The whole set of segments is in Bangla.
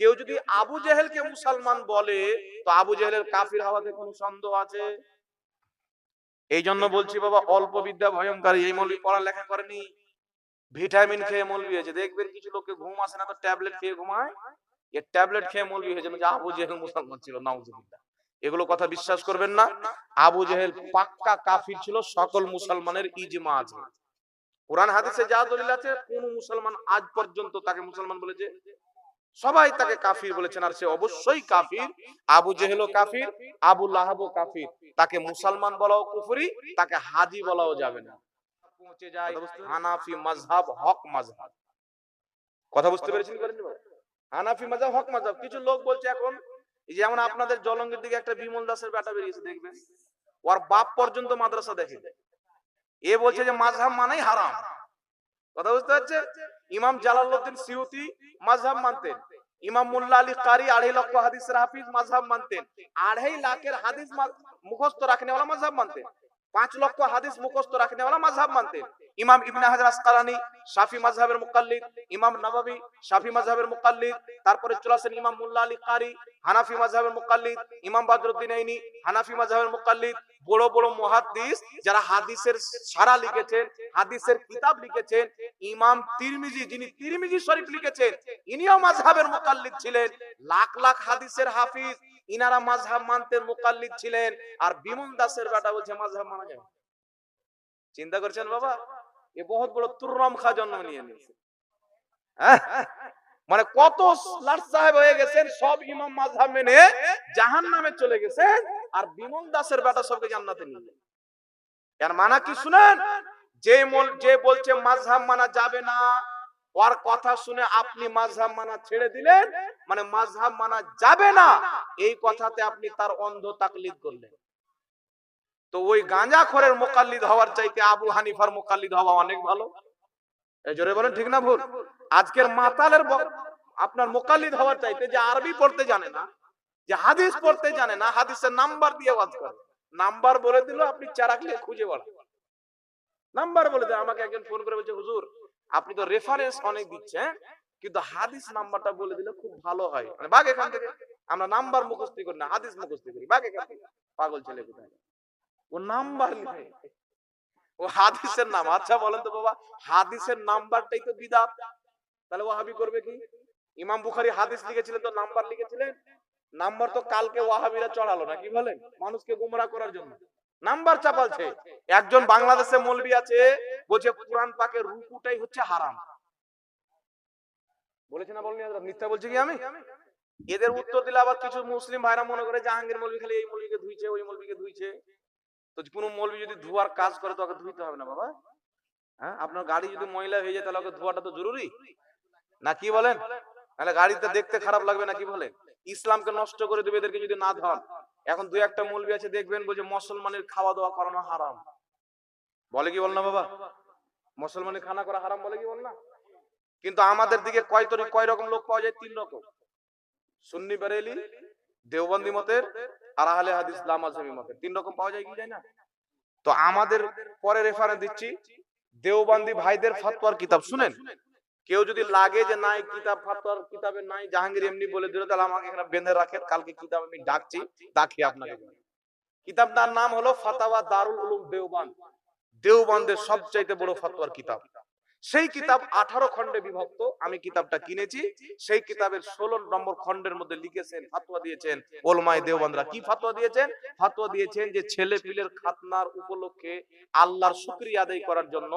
কেউ যদি আবু জেহেলকে মুসলমান বলে, তো আবু জেহেলের কাফির হওয়াতে কোনো সন্দেহ আছে? এই জন্য বলছি বাবা, অল্প বিদ্যা ভয়ঙ্কর, এই মৌলবি পড়ালেখা করেনি। ভিটামিন খেয়ে মৌলবি হয়েছে। দেখবেন কিছু লোককে ঘুম আসে না, তো ট্যাবলেট খেয়ে ঘুমায়। এ ট্যাবলেট খেয়ে মৌলবি হয়েছে যে আবু জেহেল মুসলমান ছিল, নাউজুবিল্লাহ। এগুলো কথা বিশ্বাস করবেন না। আবু জেহেল পাক্কা কাফির ছিল, সকল মুসলমানের ইজমা আছে। কোরআন হাদিসে যা দলিল আছে, কোন মুসলমান আজ পর্যন্ত তাকে মুসলমান বলেছে সবাই তাকে কাফির বলেছেন আর সে অবশ্যই কাফির। আবু জেহেলও কাফির আবু লাহাবও কাফির। তাকে মুসলমান বলাও কুফরি তাকে হাজি বলাও যাবে না। পৌঁছে যায় হানাফি হক কথা বুঝতে পেরেছেন হানাফি মাযহাব হক মাযহাব। কিছু লোক বলছে এখন যেমন আপনাদের জলঙ্গের দিকে একটা বিমল দাসের বেটা বেরিয়েছে দেখবেন? ওর বাপ পর্যন্ত মাদ্রাসা দেখে। এ বলছে যে মাযহাব মানেই হারাম। কথা বুঝতে পারছে ইমাম জালালউদ্দিন সিউতি মাঝহাব মানতেন। ইমাম মুল্লা আলী কারি আড়াই লক্ষ হাদিসের হাফিজ মাঝহাব মানতেন। আড়াই লাখের হাদিস মুখস্থ রাখনে ওলা মাঝহাব মানতেন। পাঁচ লক্ষ হাদিস মুখস্থ রাখনে ওলা মাঝহাব মানতেন। ইমাম ইবনে হাজার আসকালানি সাফি মাঝহাবের মুকাল্লিদ, ইমাম নবাবি সাফি মাঝহাবের মুকাল্লিদ, তারপরে চলে আসেন ইমাম মুল্লা আলী কারি হানাফি মাঝহাবের মুকাল্লিদ, ইমাম বাদরুদ্দিন আইনি হানাফি মাঝহাবের মুকাল্লিদ বড় বড় মুহাদ্দিস যারা হাদিসের সারা লিখেছেন, হাদিসের কিতাব লিখেছেন, ইমাম তিরমিজি যিনি তিরমিজি শরীফ লিখেছেন, ইনিও মাযহাবের মুকাল্লিদ ছিলেন, লাখ লাখ হাদিসের হাফিজ, ইনারা মাযহাব মানতেন মুকাল্লিদ ছিলেন, আর বিমল দাসের বেটা বলছে মাযহাব মানা যাবে চিন্তা করছেন বাবা? এ বহুত বড় তুর্রম খা জন্ম নিয়ে নিয়েছে। হ্যাঁ? মানে কত লাট সাহেব হয়ে গেছেন, সব ইমাম মাযহাব মেনে জাহান্নামে চলে গেছেন আর বিমল দাসের বেটা সবকে জান্নাতে নিয়ে। এর মানা কি শুনেন? যে যে বলছে মাযহাব মানা যাবে না, ওর কথা শুনে আপনি মাযহাব মানা ছেড়ে দিলেন মানে মাযহাব মানা যাবে না, এই কথাতে আপনি তার অন্ধ তাকলিদ করলেন। তো ওই গাঁজাখোরের মোকাল্লিদ হওয়ার চাইতে আবু হানিফার মোকাল্লিদ হওয়া অনেক ভালো। জোরে বলেন, ঠিক না ভুল? আজকের মাতালের আপনার মোকাল্লিদ হওয়ার চাইতে যে আরবি পড়তে জানে না যে হাদিস পড়তে জানে না হাদিসের নাম্বার দিয়ে ওয়াজ করে। নাম্বার বলে দিল আপনি চারাক নিয়ে খুঁজে বেড়ান। নাম্বার বলে দেয় আমাকে একজন ফোন করে বলছে হুজুর আপনি তো রেফারেন্স অনেক দিচ্ছেন কিন্তু হাদিস নাম্বারটা বলে দিলে খুব ভালো হয়। মানে বাঘ এখান থেকে আমরা নাম্বার মুখস্থি করি না হাদিস মুখস্থি করি। বাঘ এখান থেকে পাগল ছেলে কোথায়? ও নাম্বার লিখে ও হাদিসের নাম আচ্ছা বলেন তো বাবা হাদিসের নাম্বারটাই তো বিদাত। তাহলে ওয়াহাবি করবে কি? ইমাম বুখারী হাদিস লিখেছিলেন তো নাম্বার লিখেছিলেন? নাম্বার তো কালকে ওয়াহাবিরা চড়ালো না কি বলেন? মানুষকে গুমরা করার জন্য। নাম্বার চাপালছে একজন বাংলাদেশে মৌলবি আছে, বলছে কোরআন পাকের রুকুটাই হচ্ছে হারাম। বলেছে না বলনি মিথ্যা বলছি কি আমি? এদের উত্তর দিলে আবার কিছু মুসলিম ভাইরা মনে করে জাহাঙ্গীর মৌলবি খালি এই মৌলবিকে ধুইছে, ওই মৌলবিকে ধুইছে। তো কোনো মৌলবি যদি ধোয়ার কাজ করে তো ওকে ধুইতে হবে না বাবা। হ্যাঁ আপনার গাড়ি যদি ময়লা হয়ে যায় তাহলে ওকে ধোয়াটা তো জরুরি। না কি বলেন? তাহলে গাড়িতে দেখতে খারাপ লাগবে না কি বলেন ইসলামকে নষ্ট করে দেবে এদেরকে যদি না ধন এখন দুই একটা মৌলবি আছে, দেখবেন বলছে মুসলমানের খাওয়া দাওয়া করানো হারাম। বলে কি বল না বাবা? মুসলমানের খানা করা হারাম বলে কি বল না? কিন্তু আমাদের দিকে কয় তরি কয় রকম লোক পাওয়া যায়? তিন রকম। সুন্নি বেরেলি দেওবন্দি মতের আর আহলে হাদিস লামাজমি মতের। তিন রকম পাওয়া যায় কি যায় না? তো আমাদের পরে রেফারেন্স দিচ্ছি, দেওবন্দি ভাইদের ফাতোয়ার কিতাব। শুনেন? কেউ যদি লাগে যে নাই, কিতাব ফাতোয়ার কিতাবে নাই, জাহাঙ্গীর এমনি বলে দিল, তাহলে আমাকে এখানে বেঁধে রাখেন, কালকে কিতাব আমি ডাকছি, ডাকি আপনাকে কিতাবটার নাম হলো ফাতাওয়া দারুল উলুম দেওবান দেওবানদের সবচাইতে বড় ফাতোয়ার কিতাব। সেই কিতাব আঠারো খণ্ডে বিভক্ত, আমি কিতাবটা কিনেছি, সেই কিতাবের ষোলো নম্বর খণ্ডের মধ্যে লিখেছেন ফাতোয়া দিয়েছেন ওলমাই দেওবন্দরা। কি ফাতোয়া দিয়েছেন? ফাতোয়া দিয়েছেন যে ছেলে পিলের খাতনার উপলক্ষে আল্লাহর শুকরিয়া আদায় করার জন্য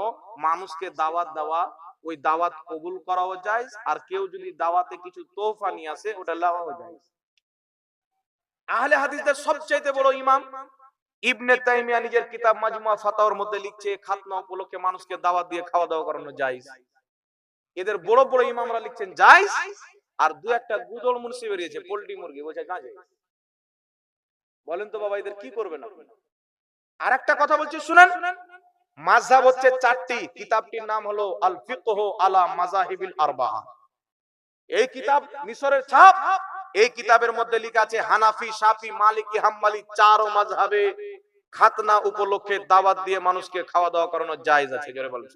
মানুষকে দাওয়াত দেওয়া, ওই দাওয়াত কবুল করাও যায়, আর কেউ যদি দাওয়াতে কিছু তোহফা নিয়ে আসে, ওটা লাগাও যায়। আহলে হাদিসদের সবচাইতে বড় ইমাম ইবনে তাইমিয়া নিজের কিতাব মাজমুয়া ফাতাওয়ার মধ্যে লিখছে, খাতনা উপলক্ষে মানুষকে দাওয়াত দিয়ে খাওয়া দাওয়া করানো জায়েজ। এদের বড় বড় ইমামরা লিখছেন জায়েজ, আর দু একটা গুদল মুন্সি বেরিয়েছে, পোল্ট্রি মুরগি, বলছে গাঁজে। বলেন তো বাবা, এদের কি করবেন আপনারা আর একটা কথা বলছি, শুনেন। মাযহাব হচ্ছে চারটি, কিতাবটির নাম হলো আল ফিকহ আলা মাযাহিবিল আরবাআ এই কিতাব মিশরের ছাপ। এই কিতাবের মধ্যে লেখা আছে, হানাফি, শাফি, মালিকি, হাম্মালি, চার মাযহাবে খাতনা উপলক্ষে দাওয়াত দিয়ে মানুষকে খাওয়া দাওয়া করানো জায়েজ আছে, জোরে বলেন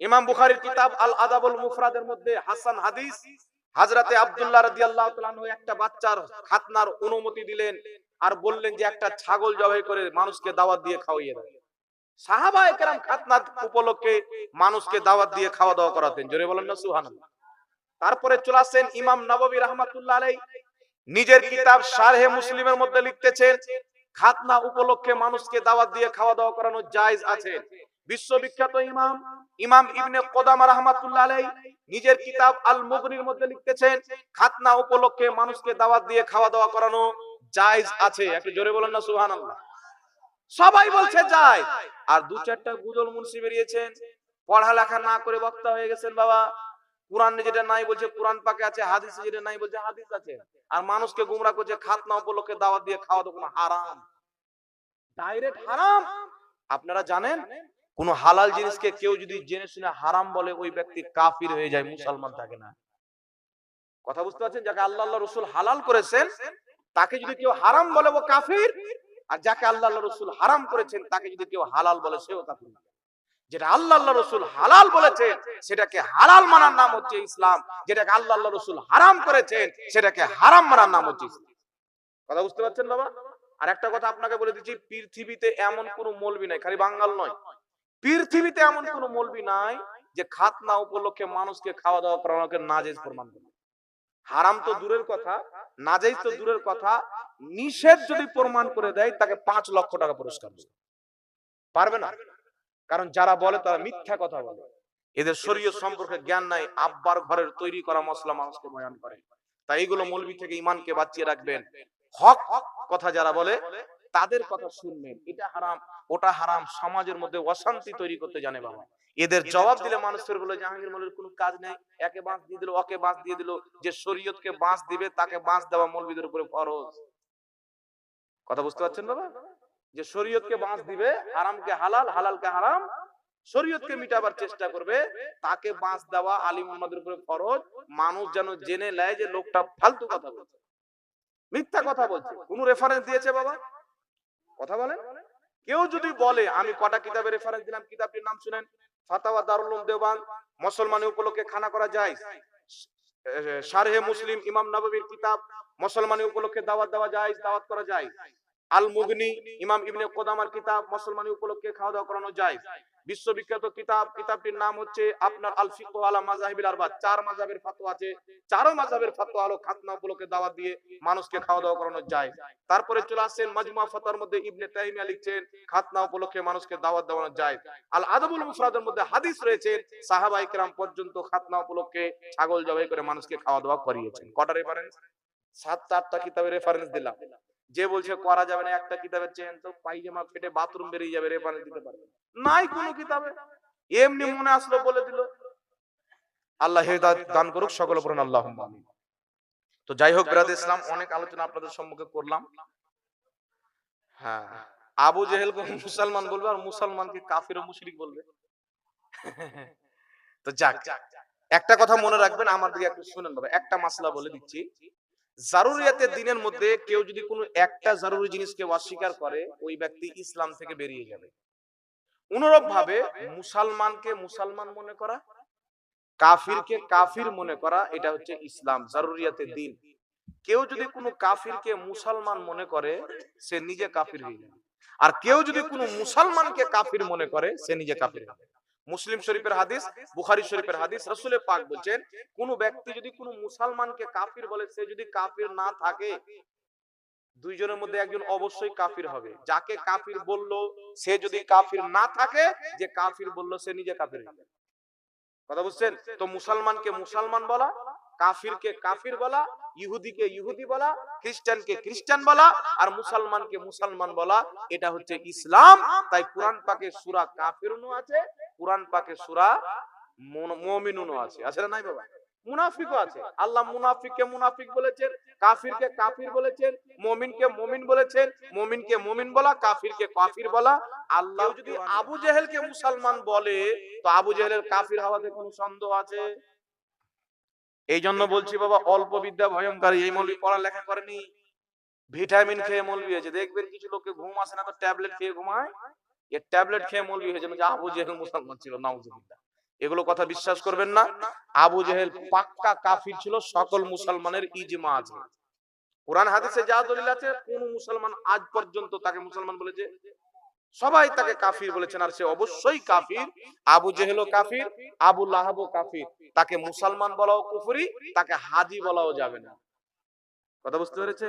ইমাম বুখারীর কিতাব আল আদাবুল মুফরাদের মধ্যে হাসান হাদিস হাজরাতে আব্দুল্লাহ রাদিয়াল্লাহু তাআলা একটা বাচ্চার খাতনার অনুমতি দিলেন আর বললেন যে একটা ছাগল জবাই করে মানুষকে দাওয়াত দিয়ে খাওয়িয়ে দেয় সাহাবা একরাম খাতনার উপলক্ষে মানুষকে দাওয়াত দিয়ে খাওয়া দাওয়া করাতেন, জোরে বলেন না সুবহানাল্লাহ। তারপরে চলে আসেন ইমাম নববী রাহমাতুল্লাহ আলাইহি, নিজের কিতাব শারহে মুসলিমের মধ্যে লিখতেছেন খাতনা উপলক্ষে মানুষকে দাওয়াত দিয়ে খাওয়া দাওয়া করানো জায়েজ আছে। বিশ্ববিখ্যাত ইমাম ইমাম ইবনে কোদামা রাহমাতুল্লাহ আলাইহি নিজের কিতাব আল মুগনির মধ্যে লিখতেছেন, খাতনা উপলক্ষে মানুষকে দাওয়াত দিয়ে খাওয়া দাওয়া করানো জায়েজ আছে। একটু জোরে বলেন না, সুবহানাল্লাহ। সবাই বলছে যায়। আর দু চারটা গুজল মুন্সি বেরিয়েছেন। পড়ালেখা না করে বক্তা হয়ে গেছেন বাবা। কোরআন যেটা নাই বলছে, কোরআন পাকে আছে, হাদিস যেটা নাই বলছে, হাদিস আছে। আর মানুষকে গুমরা করছে, খাতনা উপলক্ষে দাওয়াত দিয়ে খাওয়া দাওয়া কোনো হারাম। ডাইরেক্ট হারাম। আপনারা জানেন, কোন হালাল জিনিসকে কেউ যদি জেনে শুনে হারাম বলে, ওই ব্যক্তি কাফির হয়ে যায়, মুসলমান থাকে না। কথা বুঝতে পারছেন? যাকে আল্লাহ আল্লাহ রসুল হালাল করেছেন, তাকে যদি কেউ হারাম বলে, ও কাফির। আর যাকে আল্লাহ রসুল হারাম করেছেন, তাকে যদি কেউ হালাল বলে, সেও কাফির যেটা আল্লাহ আল্লাহ রসুল হালাল বলেছেন, সেটাকে হালাল মানার নাম হচ্ছে ইসলাম। যেটাকে আল্লাহ আল্লাহ রসুল হারাম করেছেন, সেটাকে হারাম মানার নাম হচ্ছে ইসলাম। কথা বুঝতে পারছেন বাবা? আর একটা কথা আপনাকে বলে দিচ্ছি, পৃথিবীতে এমন কোন মলবি নাই, খালি বাঙ্গাল নয়। পৃথিবীতে এমন কোন মলবি নাই যে খাতনা উপলক্ষে মানুষকে খাওয়া দাওয়া করানোকে নাজেজ প্রমাণ করে হারাম তো দূরের কথা নাজেজ তো দূরের কথা, নিষেধ যদি প্রমাণ করে দেয়, তাকে পাঁচ লক্ষ টাকা পুরস্কার পারবে না? কারণ যারা বলে তারা মিথ্যা কথা বলে। এদের শরীয় সম্পর্কে জ্ঞান নাই আব্বার ঘরের তৈরি করা মশলা মানুষকে বয়ান করে। তাই এইগুলো মৌলবি থেকে ইমানকে বাঁচিয়ে রাখবেন। হক হক কথা যারা বলে তাদের কথা শুনবেন। এটা হারাম ওটা হারাম সমাজের মধ্যে অশান্তি তৈরি করতে জানে বাবা। এদের জবাব দিলে মানুষের বলে জাহাঙ্গীর মৌলের কোনো কাজ নেই একে বাঁশ দিয়ে দিল ওকে বাঁশ দিয়ে দিল যে শরীয়তকে বাঁশ দিবে তাকে বাঁশ দেওয়া মৌলবীদের উপরে ফরজ। কথা বুঝতে পারছেন বাবা? যে শরীয়তকে বাঁশ দিবে, হারামকে হালাল, হালালকে হারাম, শরীয়তকে মিটাবার চেষ্টা করবে, তাকে বাঁশ দেওয়া আলী মোহাম্মদের উপরে ফরজ, মানুষ যেন জেনে নেয় যে লোকটা ফালতু কথা বলছে। মিথ্যা কথা বলছে। কোন রেফারেন্স দিয়েছে বাবা? কথা বলেন। কেউ যদি বলে, আমি কটা কিতাবের রেফারেন্স দিলাম, কিতাবটির নাম শুনেন। ফাতাওয়া দারুল দেওবান, মুসলমানি উপলক্ষে খানা করা যায় শারহে মুসলিম ইমাম নববীর কিতাব, মুসলমানি উপলক্ষে দাওয়াত দেওয়া যায় দাওয়াত করা যায় আল মুগনি ইমাম ইবনে কোদামার কিতাব মুসলমানি উপলক্ষে খাওয়া দাওয়া করানো যায়। বিশ্ববিখ্যাত কিতাব, কিতাবটির নাম হচ্ছে আপনার আল ফিকহ আলা মাযহাবিল আরবা চার মাযহাবের ফতোয়া আছে। চারো মাযহাবের ফতোয়া হলো খাতনা উপলক্ষে দাওয়াত দিয়ে মানুষকে খাওয়া দাওয়া করানো যায়। তারপরে চলে আসেন মাজমুয়া ফতোয়ার মধ্যে ইবনে তাইমিয়া লিখছেন, খাতনা উপলক্ষে মানুষকে দাওয়াত দেওয়ানো যায়। আল আদবুল মুফরাদের মধ্যে হাদিস রয়েছে, সাহাবা ইকরাম পর্যন্ত খাতনা উপলক্ষে ছাগল জবাই করে মানুষকে খাওয়া দাওয়া করিয়েছেন। কটা রেফারেন্স সাতটা আটটা কিতাবের রেফারেন্স দিলাম। যে বলছে করা যাবে না, একটা কিতাবের চেন তো পাইজামা ফেটে বাথরুম বেরিয়ে যাবে রেফারেন্স দিতে পারবে। নাই কোনো কিতাবে। এমনি মনে আসলো বলে দিল। আল্লাহ হেদায়েত দান করুক, সকল উপর আল্লাহ তো যাই হোক, বিরাদ ইসলাম, অনেক আলোচনা আপনাদের সম্মুখে করলাম। হ্যাঁ আবু জেহেল মুসলমান বলবে আর মুসলমানকে কাফির ও মুশরিক বলবে? তো যাক, একটা কথা মনে রাখবেন, আমার দিকে একটু শুনেন বাবা, একটা মাসলা বলে দিচ্ছি। জারুরিয়াতের দিনের মধ্যে কেউ যদি কোনো একটা জরুরি জিনিসকে অস্বীকার করে, ওই ব্যক্তি ইসলাম থেকে বেরিয়ে যাবে। অনুরূপ ভাবে মুসলমানকে মুসলমান মনে করা, কাফিরকে কাফির মনে করা, এটা হচ্ছে ইসলাম জারুরিয়াতের দিন। কেউ যদি কোনো কাফিরকে মুসলমান মনে করে, সে নিজে কাফির হয়ে যাবে। আর কেউ যদি কোনো মুসলমানকে কাফির মনে করে, সে নিজে কাফির হবে মুসলিম শরীফের হাদিস, বুখারী শরীফের হাদিস রাসূলে পাক বলছেন, কোন ব্যক্তি যদি কোনো মুসলমানকে কাফির বলে, সে যদি কাফির না থাকে, দুইজনের মধ্যে একজন অবশ্যই কাফির হবে। যাকে কাফির বলল, সে যদি কাফির না থাকে, যে কাফির বলল, সে নিজে কাফির কথা বুঝছেন? তো মুসলমানকে মুসলমান বলা, কাফিরকে কাফির বলা, ইহুদিকে ইহুদি বলা, খ্রিস্টানকে খ্রিস্টান বলা, আর মুসলমানকে মুসলমান বলা, এটা হচ্ছে ইসলাম। তাই কোরআন পাকে সূরা কাফিরুনও আছে কোরআন পাকে সূরা মুমিনুনও আছে। আছে না নাই বাবা? মুনাফিকও আছে। আল্লাহ মুনাফিককে মুনাফিক বলেছেন কাফিরকে কাফির বলেছেন মুমিনকে মুমিন বলেছেন মুমিনকে মুমিন বলা কাফিরকে কাফির বলা। আল্লাহ যদি আবু জেহেলকে মুসলমান বলে তো আবু জেহেলের কাফির হওয়াতে কোনো সন্দেহ আছে? এই জন্য বলছি বাবা অল্প বিদ্যা ভয়ঙ্কর এই মৌলবি পড়ালেখা করেনি। ভিটামিন খেয়ে মৌলবি হয়েছে। দেখবেন কিছু লোকে ঘুম আসে না তো ট্যাবলেট খেয়ে ঘুমায়। এ ট্যাবলেট খেয়ে মৌলবি হয়েছে যে আবু জেহেল মুসলমান ছিল, নাউজুবিল্লাহ। এগুলো কথা বিশ্বাস করবেন না। আবু জেহেল পাক্কা কাফির ছিল, সকল মুসলমানের ইজমা আছে। কোরআন, হাদিসে যা দলিল আছে, কোন মুসলমান আজ পর্যন্ত তাকে মুসলমান বলেছে সবাই তাকে কাফির বলেছেন, আর সে অবশ্যই কাফির। আবু জেহেলও কাফির, আবু লাহাবও কাফির। তাকে মুসলমান বলাও কুফরি, তাকে হাজি বলাও যাবে না। কথা বুঝতে পেরেছে